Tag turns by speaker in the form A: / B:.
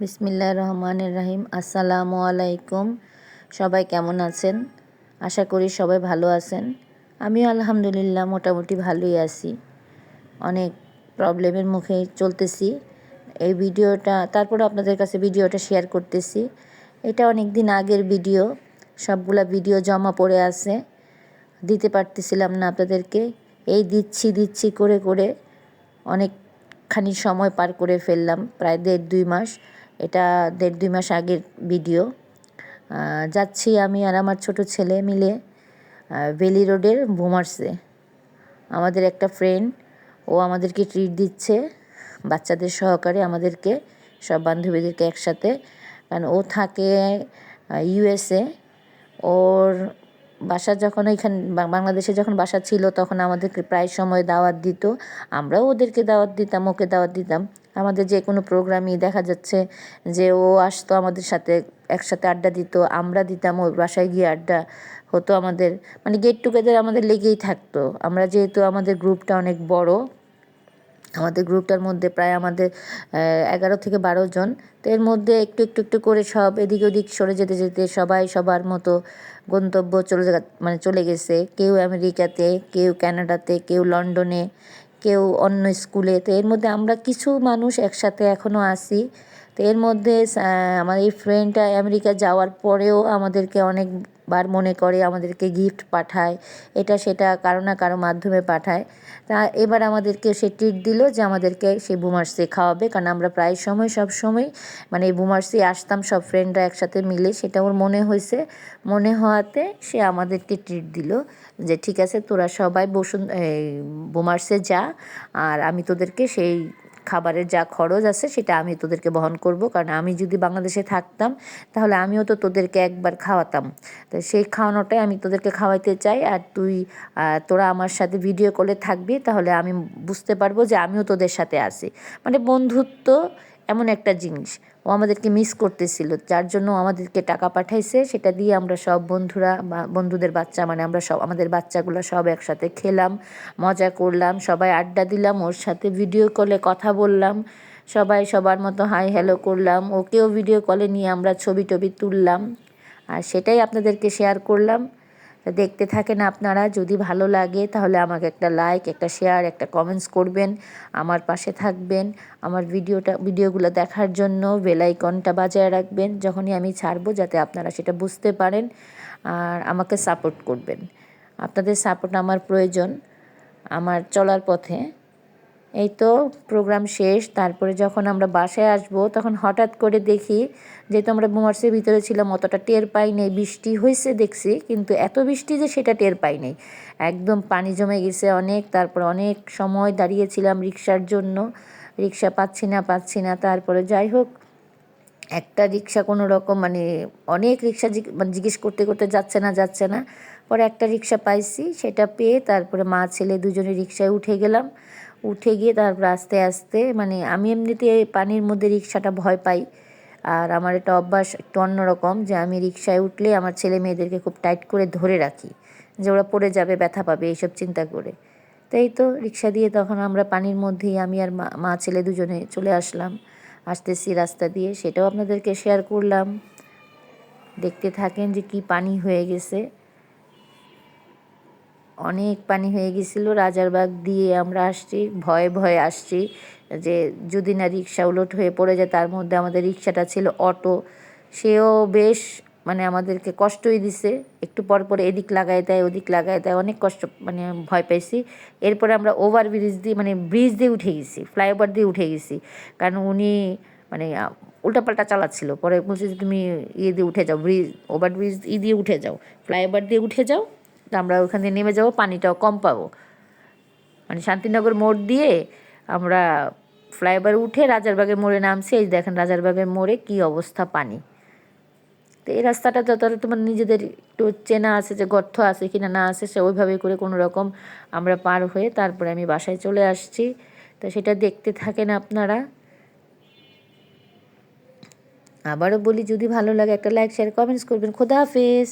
A: বিসমিল্লা রহমানের রাহিম। আসসালামু আলাইকুম সবাই কেমন আছেন? আশা করি সবাই ভালো আছেন। আমিও আলহামদুলিল্লাহ মোটামুটি ভালোই আছি। অনেক প্রবলেমের মুখে চলতেছি। এই ভিডিওটা, তারপরে আপনাদের কাছে ভিডিওটা শেয়ার করতেছি। এটা অনেক দিন আগের ভিডিও। সবগুলা ভিডিও জমা পড়ে আছে। দিতে পারতেছিলাম না আপনাদেরকে। এই দিচ্ছি দিচ্ছি করে করে অনেকখানি সময় পার করে ফেললাম। প্রায় দেড়, দুই মাস। এটা দেড় দুই মাস আগের ভিডিও। যাচ্ছি আমি আর আমার ছোট ছেলে মিলে বেলি রোডের বুমার্সে আমাদের একটা ফ্রেন্ড ও আমাদেরকে ট্রিট দিচ্ছে, বাচ্চাদের সহকারে আমাদেরকে, সব বান্ধবীদেরকে একসাথে। কারণ ও থাকে ইউএসএ ওর বাসা যখন এখানে বাংলাদেশে যখন বাসা ছিল, তখন আমাদেরকে প্রায় সময় দাওয়াত দিত। আমরাও ওদেরকে দাওয়াত দিতাম, ওকে দাওয়াত দিতাম। আমাদের যে কোনো প্রোগ্রামই দেখা যাচ্ছে যে ও আসতো আমাদের সাথে, একসাথে আড্ডা দিত, আমরা দিতাম ওর বাসায় গিয়ে আড্ডা হতো আমাদের। মানে গেট টুগেদার আমাদের লেগেই থাকতো। আমরা যেহেতু আমাদের গ্রুপটা অনেক বড় আমাদের গ্রুপটার মধ্যে প্রায় আমাদের এগারো থেকে বারো জন। তো এর মধ্যে একটু একটু একটু করে সব এদিক ওদিক সরে যেতে যেতে সবাই সবার মতো গন্তব্য চলে মানে চলে গেছে। কেউ আমেরিকাতে, কেউ কানাডাতে, কেউ লন্ডনে, কেউ অন্য স্কুলে। তো এর মধ্যে আমরা কিছু মানুষ একসাথে এখনও আসি তো এর মধ্যে আমার এই ফ্রেন্ডটা আমেরিকা যাওয়ার পরেও আমাদেরকে অনেকবার মনে করে আমাদেরকে গিফট পাঠায়, এটা সেটা কারও না কারও মাধ্যমে পাঠায়। তা এবার আমাদেরকে সে ট্রিট দিল যে আমাদেরকে সেই বুমার্সি খাওয়াবে, কারণ আমরা প্রায় সময়, সব সময় মানে বুমার্সি আসতাম, সব ফ্রেন্ডরা একসাথে মিলে, সেটা ওর মনে হয়েছে। মনে হওয়াতে সে আমাদেরকে ট্রিট দিল যে ঠিক আছে, তোরা সবাই বসুন বুমার্সে যা, আর আমি তোদেরকে সেই খাবারের যা খরচ আছে সেটা আমি তোদেরকে বহন করব। কারণ আমি যদি বাংলাদেশে থাকতাম, তাহলে আমিও তো তোদেরকে একবার খাওয়াতাম। তো সেই খাওয়ানোটাই আমি তোদেরকে খাওয়াইতে চাই। আর তুই তোরা আমার সাথে ভিডিও কলে থাকবি, তাহলে আমি বুঝতে পারব যে আমিও তোদের সাথে আছি। মানে বন্ধুত্ব এমন একটা জিনিস। ও আমাদেরকে মিস করতেছিল, যার জন্য আমাদেরকে টাকা পাঠাইছে, সেটা দিয়ে আমরা সব বন্ধুরা বন্ধুদের বাচ্চা মানে আমরা সব, আমাদের বাচ্চাগুলো সব একসাথে খেলাম, মজা করলাম, সবাই আড্ডা দিলাম, ওর সাথে ভিডিও কলে কথা বললাম, সবাই সবার মতো হাই হ্যালো করলাম, ওকেও ভিডিও কলে নিয়ে আমরা ছবি টবি তুললাম, আর সেটাই আপনাদেরকে শেয়ার করলাম। দেখতে থাকেন আপনারা, যদি ভালো লাগে তাহলে আমাকে একটা লাইক একটা শেয়ার একটা কমেন্টস করবেন, আমার পাশে থাকবেন, আমার ভিডিওটা, ভিডিওগুলো দেখার জন্য বেলাইকনটা বাজায় রাখবেন, যখনই আমি ছাড়বো যাতে আপনারা সেটা বুঝতে পারেন আর আমাকে সাপোর্ট করবেন। আপনাদের সাপোর্ট আমার প্রয়োজন, আমার চলার পথে। এই তো প্রোগ্রাম শেষ, তারপরে যখন আমরা বাসায় আসব, তখন হঠাৎ করে দেখি যেহেতু আমরা বুমার্সের ভিতরে ছিলাম অতটা টের পাই নেই, বৃষ্টি হয়েছে দেখছি, কিন্তু এত বৃষ্টি যে সেটা টের পাই নেই। একদম পানি জমে গেছে অনেক, তারপর অনেক সময় দাঁড়িয়েছিলাম রিক্সার জন্য, রিক্সা পাচ্ছি না পাচ্ছি না, তারপরে যাই হোক, একটা রিক্সা কোনো রকম মানে অনেক রিক্সা মানে জিজ্ঞেস করতে করতে যাচ্ছে না যাচ্ছে না, পরে একটা রিক্সা পাইছি, সেটা পেয়ে তারপরে মা, ছেলে দুজনে রিক্সায় উঠে গেলাম। উঠে গিয়ে তারপর আস্তে আস্তে মানে আমি এমনিতে পানির মধ্যে রিক্সাটা ভয় পাই। আর আমার এটা অভ্যাস একটু অন্যরকম যে আমি রিক্সায় উঠলে আমার ছেলে মেয়েদেরকে খুব টাইট করে ধরে রাখি, যে ওরা পড়ে যাবে, ব্যথা পাবে, এইসব চিন্তা করে। তাই তো রিক্সা দিয়ে তখন আমরা পানির মধ্যেই আমি আর মা ছেলে দুজনে চলে আসলাম। আসতেছি রাস্তা দিয়ে, সেটাও আপনাদেরকে শেয়ার করলাম। দেখতে থাকেন যে কি পানি হয়ে গেছে। অনেক পানি হয়ে গেছিল রাজারবাগ দিয়ে আমরা আসছি, ভয়ে ভয়ে আসছি যে যদি না রিক্সা উলট হয়ে পড়ে যায় তার মধ্যে আমাদের রিক্সাটা ছিল অটো। সেও বেশ মানে আমাদেরকে কষ্টই দিছে, একটু পর পর এদিক লাগাই দেয়, ওদিক লাগাই দেয়, অনেক কষ্ট মানে ভয় পাইছি। এরপরে আমরা ওভার ব্রিজ দিয়ে মানে ব্রিজ দিয়ে উঠে গেছি, ফ্লাইওভার দিয়ে উঠে গেছি, কারণ উনি মানে উল্টাপাল্টা চালাচ্ছিল। পরে বলছে যে, তুমি ইয়ে দিয়ে উঠে যাও, ব্রিজ, ওভার ব্রিজ ই দিয়ে উঠে যাও, ফ্লাইওভার দিয়ে উঠে যাও আমরা ওখান থেকে নেমে যাব, পানিটাও কম পাবো। মানে শান্তিনগর মোড় দিয়ে আমরা ফ্লাইওভার উঠে রাজারবাগের মোড়ে নামছি। এই দেখেন রাজারবাগের মোড়ে কী অবস্থা পানি। তো এই রাস্তাটা যতটা তোমার নিজেদের একটু চেনা আছে যে গর্থ আছে কিনা না আছে, সে ওইভাবে করে কোনো রকম আমরা পার হয়ে তারপরে আমি বাসায় চলে আসছি। তো সেটা দেখতে থাকেন আপনারা। আবারও বলি, যদি ভালো লাগে একটা লাইক শেয়ার কমেন্টস করবেন। খোদা হাফিজ।